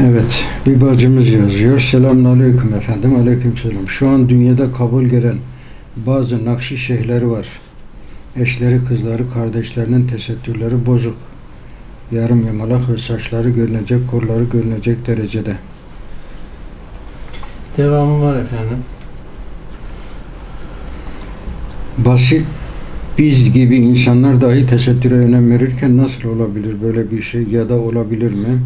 Evet, bir bacımız yazıyor. Selamun aleyküm efendim, aleyküm selam. Şu an dünyada kabul gören bazı nakşi şeyhleri var. Eşleri, kızları, kardeşlerinin tesettürleri bozuk. Yarım yamalak ve saçları görünecek, kolları görünecek derecede. Devamı var efendim. Basit biz gibi insanlar dahi tesettüre önem verirken nasıl olabilir böyle bir şey ya da olabilir mi?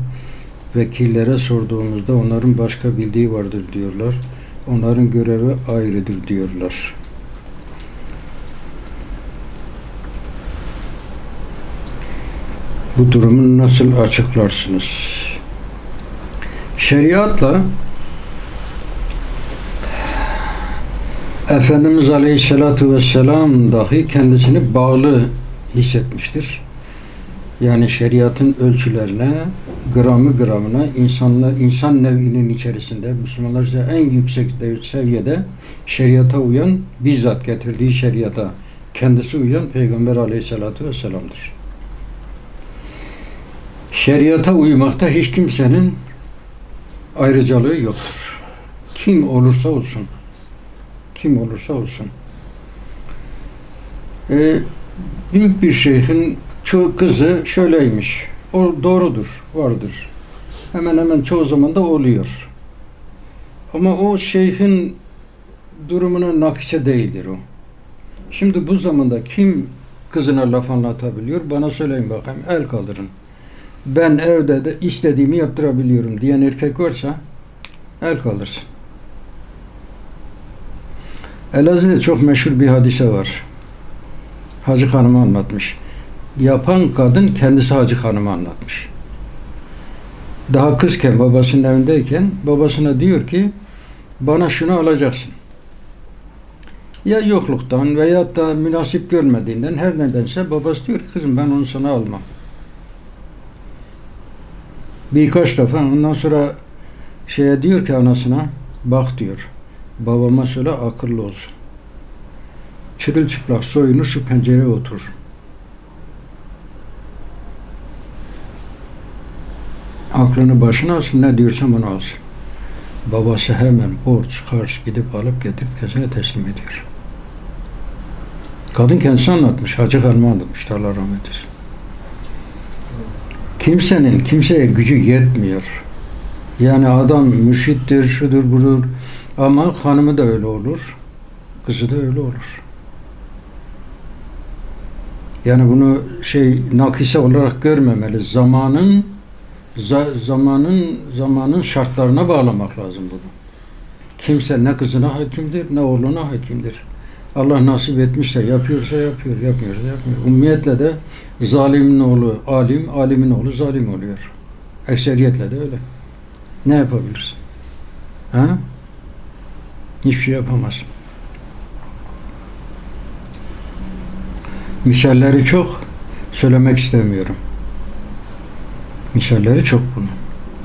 Vekillere sorduğumuzda onların başka bildiği vardır diyorlar. Onların görevi ayrıdır diyorlar. Bu durumu nasıl açıklarsınız? Şeriatla Efendimiz Aleyhisselatü Vesselam dahi kendisini bağlı hissetmiştir. Yani şeriatın ölçülerine, gramı gramına insanlar insan nev'inin içerisinde Müslümanlar ise en yüksek de- seviyede şeriata uyan, bizzat getirdiği şeriata kendisi uyan Peygamber Aleyhisselatü Vesselam'dır. Şeriata uymakta hiç kimsenin ayrıcalığı yoktur. Kim olursa olsun kim olursa olsun. Ee, büyük bir şeyhin çoğu kızı şöyleymiş. O doğrudur, vardır. Hemen hemen çoğu zaman da oluyor. Ama o şeyhin durumuna nakise değildir o. Şimdi bu zamanda kim kızına laf anlatabiliyor? Bana söyleyin bakayım. El kaldırın. Ben evde de istediğimi yaptırabiliyorum diyen erkek varsa el kaldırsın. Elazığ'da çok meşhur bir hadise var. Hacı Hanım'a anlatmış. Yapan kadın kendisi Hacı Hanım'a anlatmış. Daha kızken babasının evindeyken babasına diyor ki bana şunu alacaksın. Ya yokluktan veya da münasip görmediğinden her nedense babası diyor kızım ben onu sana almam. Birkaç defa ondan sonra şeye diyor ki anasına bak diyor babama söyle akıllı olsun. Çırılçıplak soyunu şu pencereye otur. Aklını başına alsın ne diyorsam onu alsın. Babası hemen borç harç gidip alıp getirip kesine teslim ediyor. Kadın kendisi anlatmış. Hacı Hanım'a anlatmış. Allah rahmet eylesin. Kimsenin kimseye gücü yetmiyor. Yani adam mürşittir, şudur budur. Ama hanımı da öyle olur. Kızı da öyle olur. Yani bunu şey nakise olarak görmemeli. Zamanın za- zamanın zamanın şartlarına bağlamak lazım bunu. Kimse ne kızına hakimdir ne oğluna hakimdir. Allah nasip etmişse yapıyorsa yapıyor, yapmıyorsa yapmıyor. Ummiyetle de zalimin oğlu alim, alimin oğlu zalim oluyor. Ekseriyetle de öyle. Ne yapabilirsin? Ha? Hiçbir şey yapamaz. Misalleri çok. Söylemek istemiyorum. Misalleri çok bunun.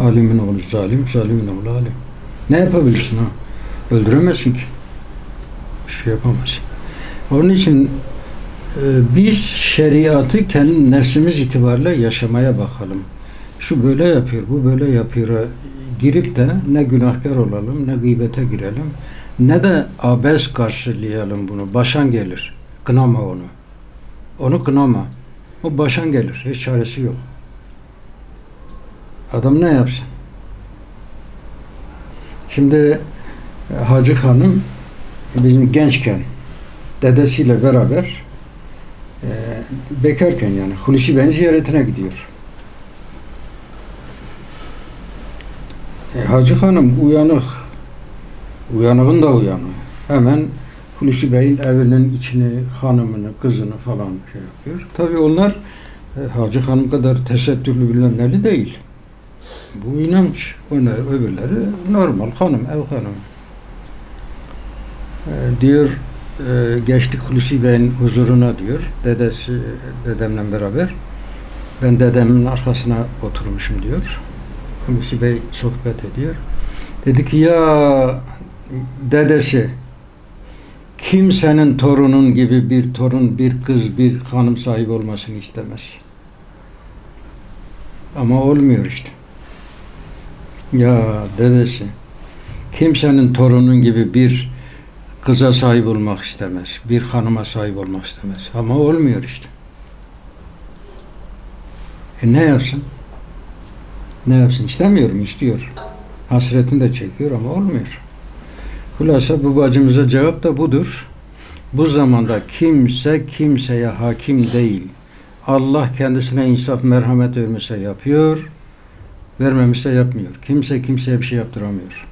Alimin oğlu zalim, zalimin oğlu alim. Ne yapabilirsin ha? Öldüremezsin ki. Bir şey yapamazsın. Onun için e, biz şeriatı kendi nefsimiz itibariyle yaşamaya bakalım. Şu böyle yapıyor, bu böyle yapıyor. Girip de ne günahkar olalım, ne gıybete girelim, ne de abes karşılayalım bunu. Başan gelir. Kınama onu. Onu kınama. O başan gelir. Hiç çaresi yok. Adam ne yapsın? Şimdi e, Hacı Hanım bizim gençken dedesiyle beraber e, bekarken yani Hulusi Bey'in ziyaretine gidiyor. E, Hacı Hanım uyanık. Uyanığın da uyanığı. Hemen Hulusi Bey'in evinin içini, hanımını, kızını falan şey yapıyor. Tabii onlar e, Hacı Hanım kadar tesettürlü bilmem değil. Bu inanç. Öbürleri normal hanım, ev hanımı. E, diyor e, geçtik Hulusi Bey'in huzuruna diyor. Dedesi, dedemle beraber. Ben dedemin arkasına oturmuşum diyor. Hulusi Bey sohbet ediyor. Dedi ki ya dedesi kimsenin torunun gibi bir torun, bir kız, bir hanım sahibi olmasını istemez. Ama olmuyor işte. Ya dedesi kimsenin torunun gibi bir kıza sahip olmak istemez. Bir hanıma sahip olmak istemez. Ama olmuyor işte. E ne yapsın? Ne yapsın? İstemiyorum, istiyor. Hasretini de çekiyor ama olmuyor. Hulasa bu bacımıza cevap da budur. Bu zamanda kimse kimseye hakim değil. Allah kendisine insaf, merhamet vermişse yapıyor, vermemişse yapmıyor. Kimse kimseye bir şey yaptıramıyor.